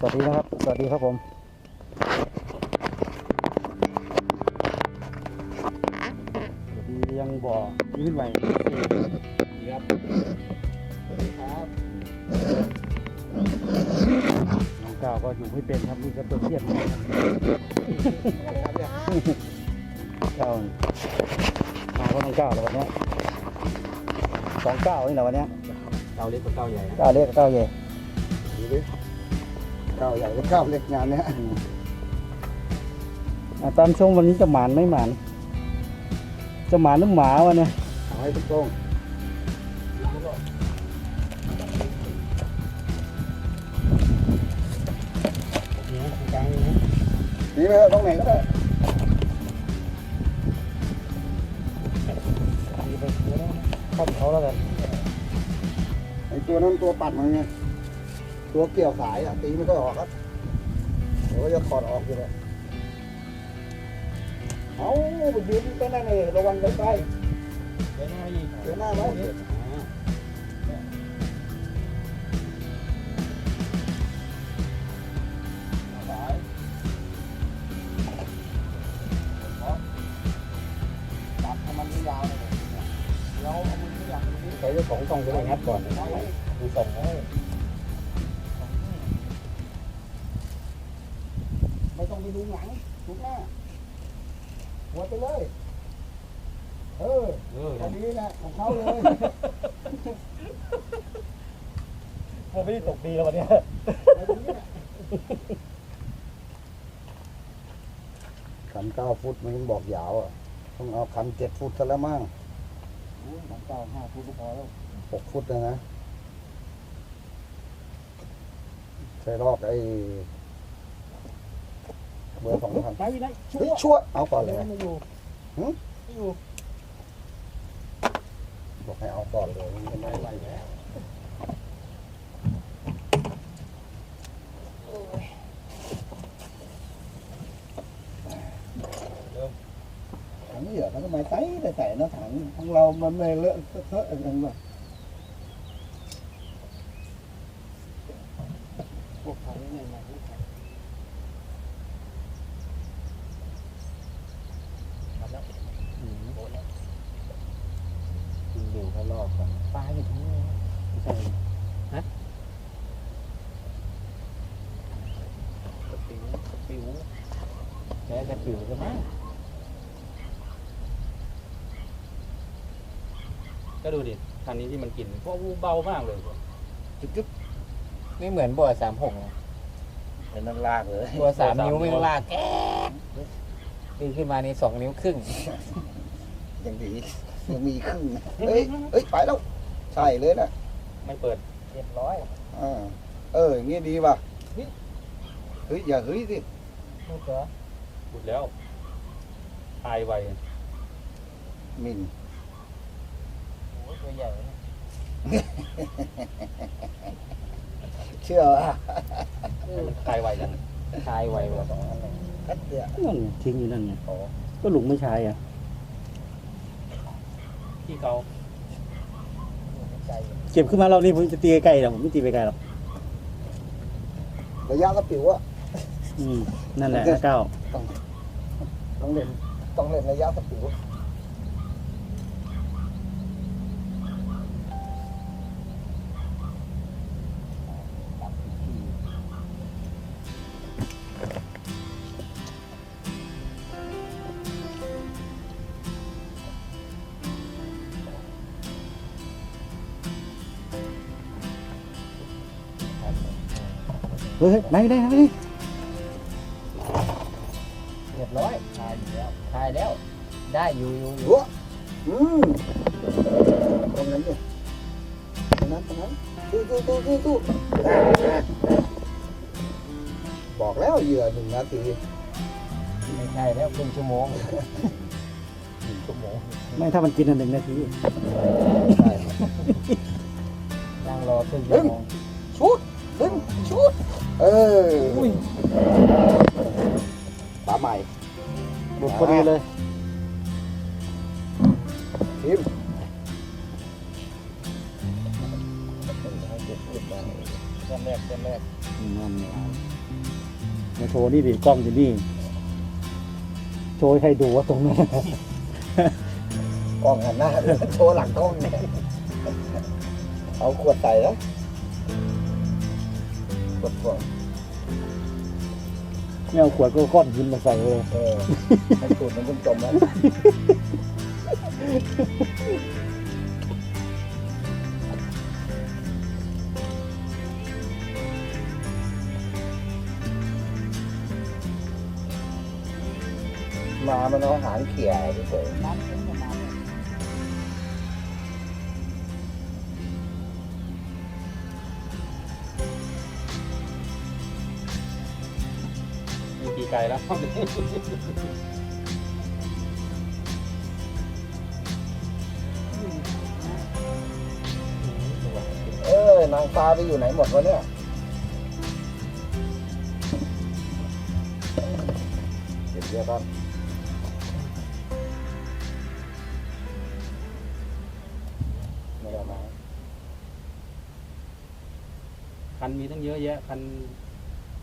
สวัสดีนะครับ สวัสดีครับผมสวัสดียังบ่อยืนไหวครับครับน้องก้าวก็อยู่ไม่เป็นครับนี่ก็ตัวเครียดเก้าวมาก็ต้องก้าวแล้ววันนี้สองก้าวนี่แหละวันนี้เก้าเล็กกับเก้าใหญ่นะก้าเล็กกับเก้าใหญ่ เก้าใหญ่กับเก้าเล็กงานเนี้ยอะตามชมวันนี้จะหมานไม่หมาน จะหมานหรือหมาวันเนี้ยเอาให้ตรงนี่ไปเถอะตรงไหนก็ได้ตีไปเยอะเข้าเขาแล้วกันไอ้ตัวนั้นตัวปัดมันไง ตัวเกี่ยวสายอะตีไม่ค่อยออกครับเดี๋ยวก็จะถอดออกอยู่เลยเอาไปยืนไปนั่นเลยระวังไปไปเดี๋ยวหน้าอีกเดี๋ยวหน้าไว้สายตัดให้มันยาวเอามือไม่อยากมันนี้ใช้เจ้าของต้องจะได้งัดก่อนดูส่ง เลย เออเอออันนี้นะของเขาเลย มันไม่ได้ตกดีแล้ววันเนี้ยเอาตรงนี้น่ะคันเก้าฟุตมันยังบอกยาวอะ ต้องเอาคันเจ็ดฟุตซะแล้วมั้งหลังเก้าห้าฟุตก็พอแล้วหกฟุตเลยนะ ใช้รอบไอ้เบอร์สองพันไปไหนชั่เฮ้ยวชั่วเอาก่อนเลยไม่อ ยู่หึไม่อยู่บอกให้เอาก่อนเลยมันจะไม่ไหวแล้วถังเหยื่อเขาทำไมใส่แต่ใส่นะถังของเรา มันไม่เลอะเทอะอะไรกันวะ พวกเขาเนี่ยมาพวกเขามาแล้วอืมโดนแล้วยิงดูเขารอบก่อนปลาอยู่ตรงนี้ไม่ใช่ฮะกระปิวกระปิวแค่กระปิวใช่ไหม ก็ดูดิคั นนี้ที่มันกินเพราะวูเบามากเลยจุ๊บไม่เหมือนบัวสามหกนะเป็นนั่นลากเลยบัวสามนิ้วไม่ลากแก๊กดีขึ้นมานี่สองนิ้วครึ่งยังดียังมีครึ่งนะเฮ้ยเฮ้ยไปแล้วใช่เลยนะไม่เปิดเรียบร้อยอ่าเอออย่างงี้ดีป่ะเฮ้ยอย่าเฮ้ยสิลูกเหรอบุดแล้วตายไวหมินโอ้ย ตัวใหญ่นะเชื่อว่าตายไวจังทายไวว่ะแค่เดียวนั่นไงทิ้งอยู่นั่นไงก็หลุมไม่ใช้อะที่เขาใจเก็บขึ้นมาเรานี่ผมจะตีไกลๆหรอกผมไม่ตีไปไกลหรอกระยะกระปิวอะอืมนั่นแหละนะเก้าต้องเล่นต้องเล่นระยะกระปิว เฮ้ยไหนไหนไหนเรียบร้อยทายอยู่แล้วทายแล้ว ได้อยู่อยู่อยู่หัวอืมตรงนั้นดิตรงนั้นตรงนั้นตู้ตู้ตู้ตู้ตู้บอกแล้วเหยื่อหนึ่งนาทีไม่ใช่แล้วครึ่งชั่วโมงหนึ่งชั่วโมงไม่ถ้ามันกินอันหนึ่งนาทีใช่นั่งรอครึ่งชั่วโมง พอดีเลยทิมตอนแรกกตัวแรกนั่นเนี่ยมาโชว์นี่ดิกล้องอยู่นี่ โชว์ให้ใครดูว่าตรงนั้นกล้องหันหน้าโชว์หลังกล้องเนี่ยเอาขวดใส่แล้วขวดขวด แม่เอาขวดก็ก้อนหินมาใส่เลยเออให้สูตรมันก็จมแล้วมามันเอาหางเขี่ยเฉยๆ เอ้นางฟ้าไปอยู่ไหนหมดวะเนี่ยเก็บเยอะครับไม่ได้มาคันมีตั้งเยอะแยะคัน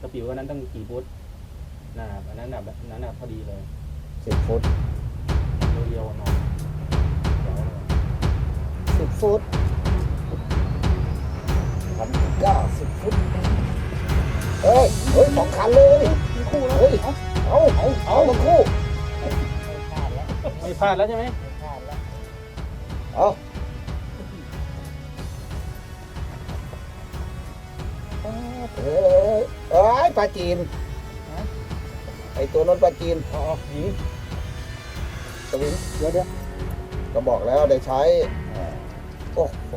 กระปิวอันนั้นตั้งกี่ฟุ ตน่ะอันนั้นน่ะแบบนั้นน่ะพอดีเลยสิบฟุตเรียวๆหน่อยเดี๋ยวเลยสิบฟุตพันเก้าสิบฟุตเฮ้ยเฮ้ยสองคันเลยคู่เฮ้ยเอาเอาเอามาคู่ไม่พลาดแล้วใช่ไหมเอาเฮ้ยเอ้ยปลาจีน ไอตัวนั้นปลาจีนอ๋อยิงสวิงเดี๋ยวเดี๋ยวก็บอกแล้วได้ใช้โอ้โห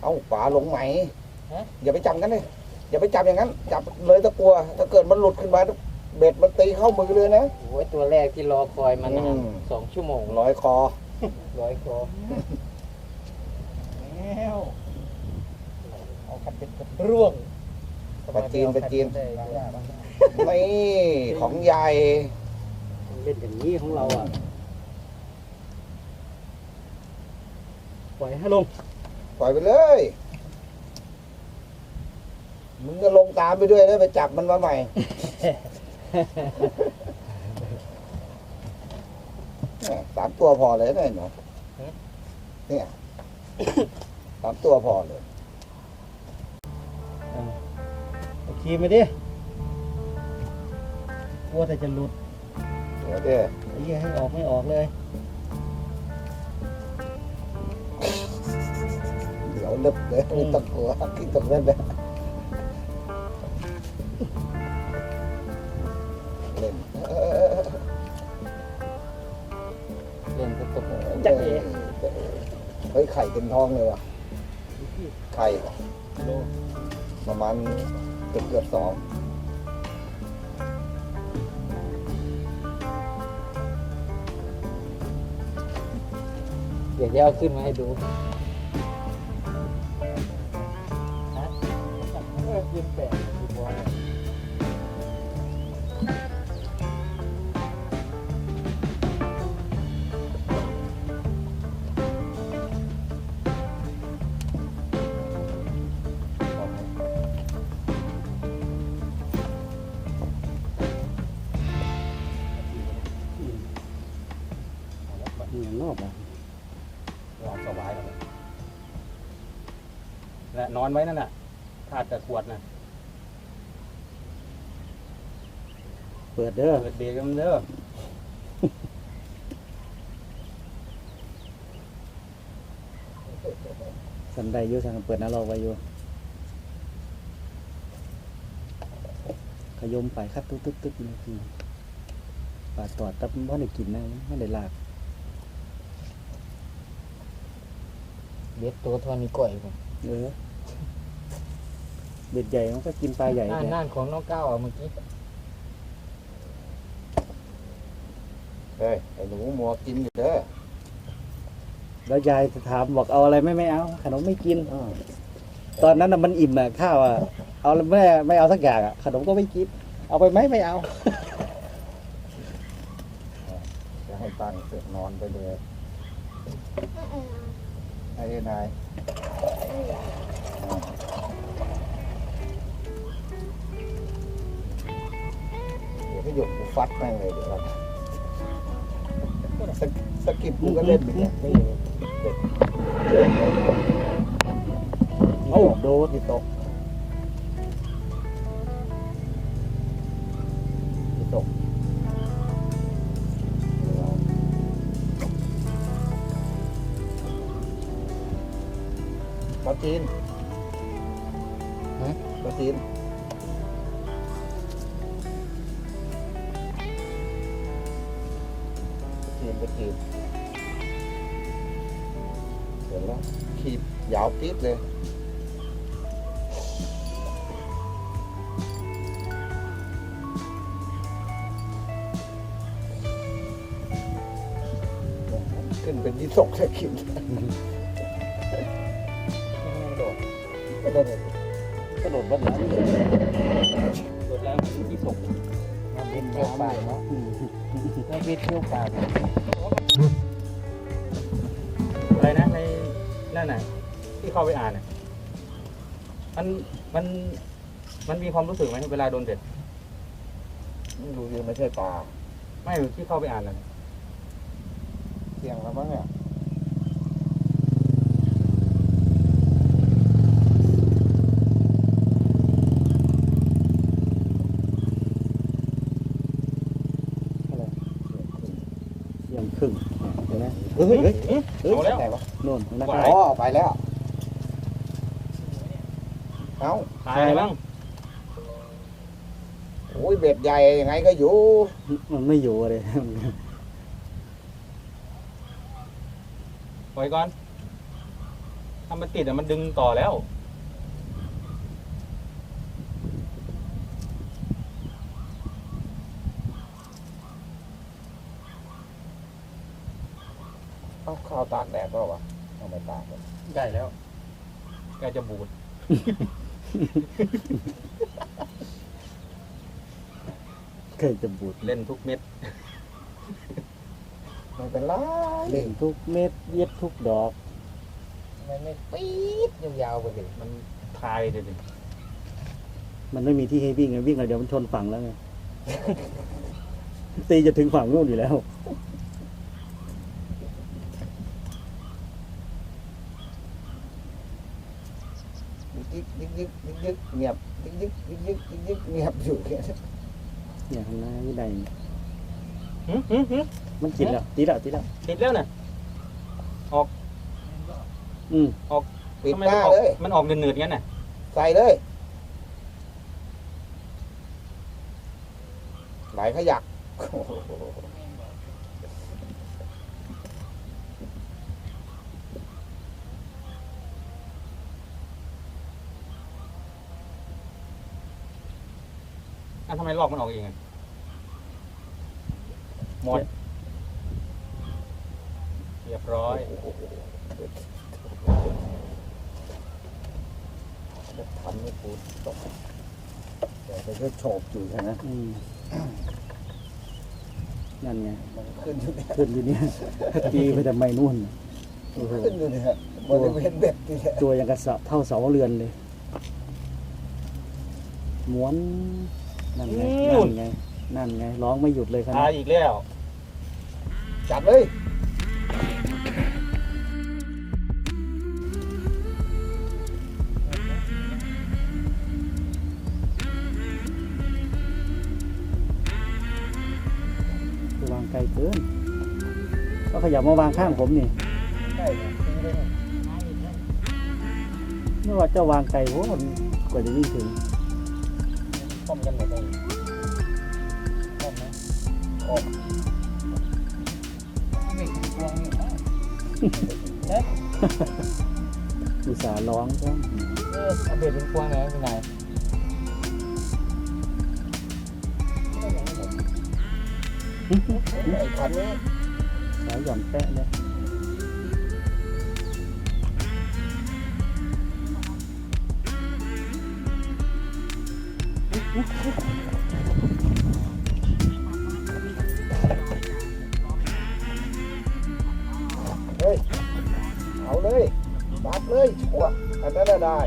เอาป่าหลงไหมอย่าไปจับกันเลยอย่าไปจับอย่างนั้น จับเลยตะกลัว ถ้าเกิดมันหลุดขึ้นมาเบ็ดมันตีเข้ามือเลยนะโอ้ยตัวแรกที่รอคอยมานานอืมสองชั่วโมงร้อยคอร้อยคอแล้วเอาคันเป็นกระร่วง ปลาจีนปลาจีนได้นี่ของใหญ่เล่นอย่างนี้ของเราอะ ปล่อยให้ลง ปล่อยไปเลย มึงก็ลงตามไปด้วยแล้วไปจับมันมาใหม่เนี่ยสามตัวพอเลยนะเนาะเนี่ยสามตัวพอเลย เอาคีมไปดิกลัวแต่จะหลุดเดี๋ยวเดี๋ยวไอ้เหี้ยให้ออกไม่ออกเลย เดี๋ยวลึบเลยไม่ต้องกลัวที่ตรงนั้นนะเล่นเออเล่นตุ๊กจักเอ๋เฮ้ยไข่เต็มท้องเลยว่ะไข่ประมาณเกือบเกือบสองเดี๋ยวจะเอาขึ้นมาให้ดูยืนแปด นี่นอกอะลองสบายแล้วเนี่ยและนอนไว้นั่นน่ะคาดแต่ขวดน่ะ เปิดเด้อ เปิดเบรกมันเด้อสันไดอยู่สันเปิดนะรอไว้อยู่ขยมไปคัดตึ๊กตึ๊กตึ๊กนี่คือปาดตอดตับมันได้กินนะมันได้ลาก บ็ดตัวเทอนี้ก่อยผมเออเบ็ดใหญ่มันก็กินปลาใหญ่น่านเนี่ยน่านของน้องก้าวอะเมื่อกี้เฮ้ยไอ้หนูหมัวกินอยู่เด้อแล้วยายถามบอกเอาอะไรไม่ไม่เอาขนมไม่กินตอนนั้นน่ะมันอิ่มอะข้าวอะเอาแล้วแม่ไม่เอาสักอย่างอะขนมก็ไม่กิน เอาไปไหมไม่เอาจะให้ตังค์เสร็จนอนไปเลย ไอ้นายเดี๋ยวก็หยกกูฟัดแม่งเลยเดี๋ยวก่อสกิปกูก็เล่นไปเนี่ยไม่เล่เด็กด็กเด็กโอ้โดนตก จีนปลาจีนจีนปลาจีนเห็นแล้วขีบยาวปิดเลยขึ้นเป็นที่ตกจะกิน ก็โดนกระโดดบัดหลังโดดแล้วที่ส่งมาบินเที่ยวป่าเนาะอืมมาบินเที่ยวป่าอะไรนะในนั่นน่ะที่เข้าไปอ่านน่ะมันมันมันมีความรู้สึกไหมเวลาโดนเด็ดไม่รู้ยังไม่ใช่ป่าไม่ที่เข้าไปอ่านน่ะเสี่ยงแล้วมั้งเนี่ย เที่ยงครึ่งเห็นไหม เฮ้ยเฮ้ยเฮ้ยเอาแล้วไหนวะโน่นเห็นไหมไหวอ๋อไปแล้ว เอ้าตายเลยบ้างโอ้ยเบ็ดใหญ่ยังไงก็อยู่มันไม่อยู่เลย ปล่อยก่อนถ้ามันติดอะมันดึงต่อแล้ว ข้าวตากแดดเปล่าวะเอาไปตากเลยใกล้แล้วใกล้จะบูด เคยจะบูดเล่นทุกเม็ด ไม่เป็นไรเล่นทุกเม็ดเย็ดทุกดอกมันไม่ปี๊ดยาวๆไปเลยมันทายเลยดิมันไม่มีที่ให้วิ่งไงวิ่งแล้วเดี๋ยวมันชนฝั่งแล้วไงตีจะถึงฝั่งนู่นอยู่แล้ว ยิกยิกยิกยิกยิกเงียบยิกยิกยิกยิกยิกยิกเงียบอยู่เนี่ยเนี่ยข้างหน้านี่ใดหึหึหึมันติดแล้วติดแล้วติดแล้วติดแล้วน่ะอืมปิดทำไมหมันน้าออกเลยมันออกเนืดๆงั้นน่ะใส่เลยไหลขยักโอ้โห ทำไมลอกมันออกเองอะหมด เรียบร้อยจะทำให้ปูตกแต่ไปก็โฉบอยู่ใช่ไหมอืมนั่นไงมันขึ้นอยู่เนี่ยขึ้นอยู่เนี่ยตีไปแต่ไม่นู่นโอ้โหขึ้นอยู่เนี่ยบริเวณเบ็ดนี่แหละตัวยังกระสะเท่าเสาเรือนเลยม้วน นั่นไงนั่นไงนั่นไงร้องไม่หยุดเลยครับตายอีกแล้ว จับเลยคือวางไกลเกินก็ขยับมาวางข้างผมนี่ใช่ตีเลยไม่ว่าจะวางไกลโอ้มันกว่าจะวิ่งถึง ป้อมกันหมดเลยป้อมนะไม่กวงนี่อุตส่าห์ร้องก็เออเอาเบ็ดเป็นพวงเลยเป็นไงไอ้คันนี้สายหย่อนแปะเลย เฮ้ย เอาเลย บับเลยชัวอันนั้นน่ะได้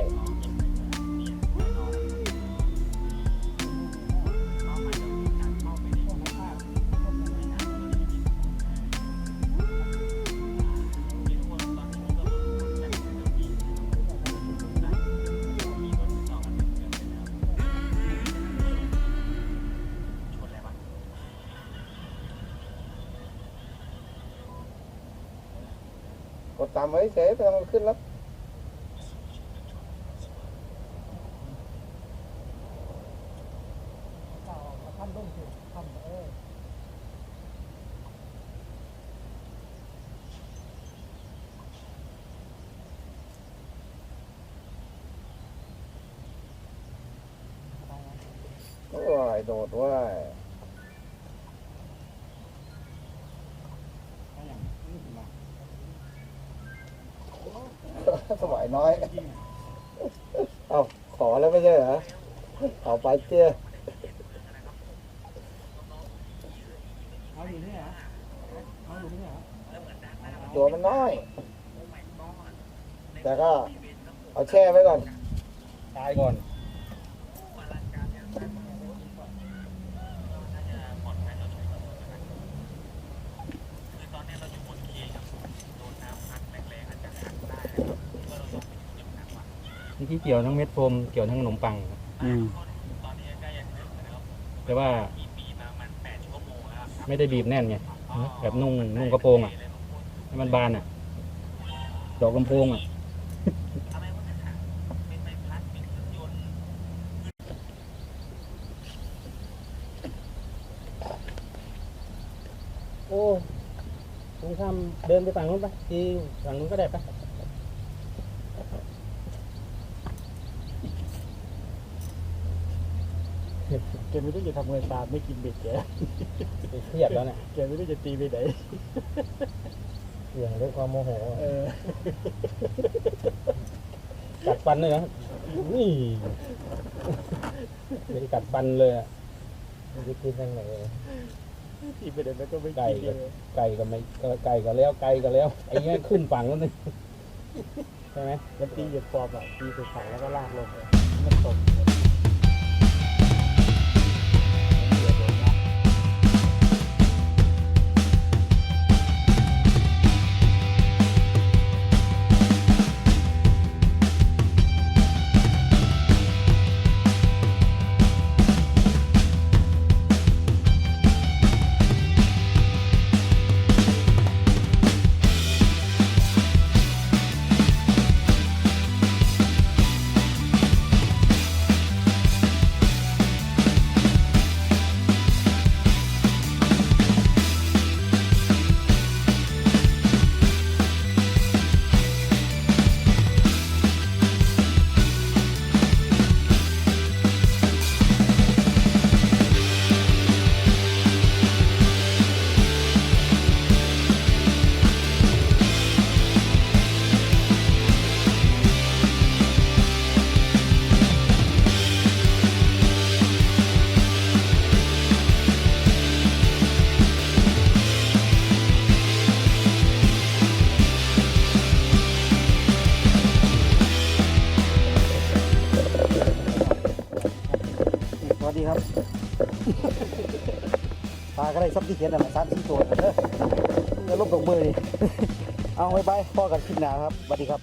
กดตามไว้เฉยไม่ต้องขึ้นแล้ว น้อย เอาขอแล้วไม่ใช่เหรอ เอาไปเจ้ยเอาอยู่นี่เหรอเอาอยู่นี่เหรอตัวมันน้อย แต่ก็ เอาแช่ไว้ก่อน ตายก่อน กี่ยวทั้งเม็ดโฟมเกี่ยวทั้งขนมปังครับอืมแต่ว่าไม่ได้บีบแน่นไงแบบนุ่งนุ่งกระโปรงอะให้มันบานอะ ดอกลำโพงอะโอ้ลุงทำเดินไปฝั่งนู้นไปทีฝั่งนู้นก็ได้ปะ แกไม่รู้จะทำไงตามไม่กินเบ็ดแกเครียดแล้วเนี่ยแกไม่รู้จะตีไปไหนเสี่ยงด้วยความโมโหเออกัดฟันเลยนะนี่ไม่ได้กัดฟันเลยอะไม่ได้กินยังไงตีไปไหนแล้วก็ไม่ไก่กินก็เลยไก่ก็ไม่ก็ไก่ก็แล้วไก่ก็แล้วไอ้เงี้ยขึ้นฝั่งแล้วนี่ใช่ไหมมันตีเหยียดฟอร์มอะตีสุดฝั่งแล้วก็ลากลงเลยมันตก ที่เขียนอะไรสามสี่ตัวเด้ออย่าลบดอกเบอร์ดิเอาไว้ไปพ่อกันคลิปหนาครับสวัสดีครับ